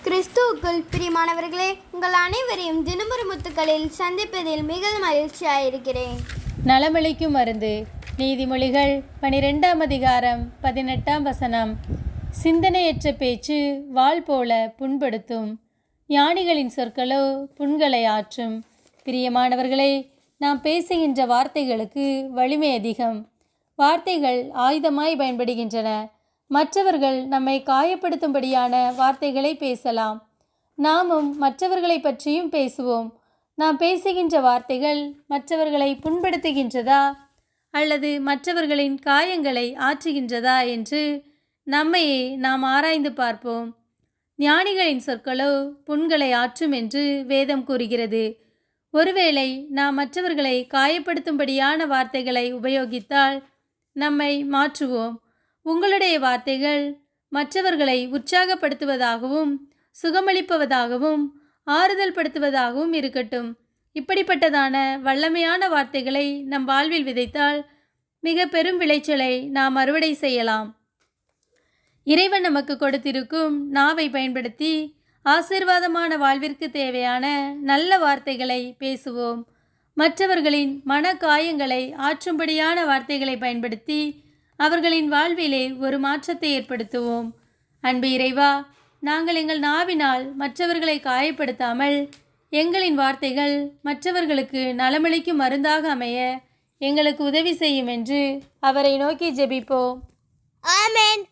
கிறிஸ்துவுக்குள் பிரியமானவர்களே உங்கள் அனைவரையும் தினமொரு முத்துக்களில் சந்திப்பதில் மிகவும் மகிழ்ச்சியாயிருக்கிறேன். நலமளிக்கும் மருந்து நீதிமொழிகள் பனிரெண்டாம் அதிகாரம் பதினெட்டாம் வசனம். சிந்தனையற்ற பேச்சு வாள் போல புண்படுத்தும். ஞானிகளின் சொற்களோ புண்களை ஆற்றும். பிரியமானவர்களே நாம் பேசுகின்ற வார்த்தைகளுக்கு வலிமை அதிகம். வார்த்தைகள் ஆயுதமாய் பயன்படுகின்றன. மற்றவர்கள் நம்மை காயப்படுத்தும்படியான வார்த்தைகளை பேசலாம். நாமும் மற்றவர்களை பற்றியும் பேசுவோம். நாம் பேசுகின்ற வார்த்தைகள் மற்றவர்களை புண்படுத்துகின்றதா? அல்லது மற்றவர்களின் காயங்களை ஆற்றுகின்றதா என்று நம்மையே நாம் ஆராய்ந்து பார்ப்போம். ஞானிகளின் சொற்களோ புண்களை ஆற்றும் என்று வேதம் கூறுகிறது. ஒருவேளை நாம் மற்றவர்களை காயப்படுத்தும்படியான வார்த்தைகளை உபயோகித்தால் நம்மை மாற்றுவோம். உங்களுடைய வார்த்தைகள் மற்றவர்களை உற்சாகப்படுத்துவதாகவும் சுகமளிப்பதாகவும் ஆறுதல் படுத்துவதாகவும் இருக்கட்டும். இப்படிப்பட்டதான வல்லமையான வார்த்தைகளை நம் வாழ்வில் விதைத்தால் மிக பெரும் விளைச்சலை நாம் அறுவடை செய்யலாம். இறைவன் நமக்கு கொடுத்திருக்கும் நாவை பயன்படுத்தி ஆசீர்வாதமான வாழ்விற்கு தேவையான நல்ல வார்த்தைகளை பேசுவோம். மற்றவர்களின் மன காயங்களை ஆற்றும்படியான வார்த்தைகளை பயன்படுத்தி அவர்களின் வாழ்விலே ஒரு மாற்றத்தை ஏற்படுத்துவோம். அன்பு இறைவா நாங்கள் எங்கள் நாவினால் மற்றவர்களை காயப்படுத்தாமல் எங்களின் வார்த்தைகள் மற்றவர்களுக்கு நலமளிக்கும் மருந்தாக அமைய எங்களுக்கு உதவி செய்யும் என்று அவரை நோக்கி ஜெபிப்போம். ஆமென்.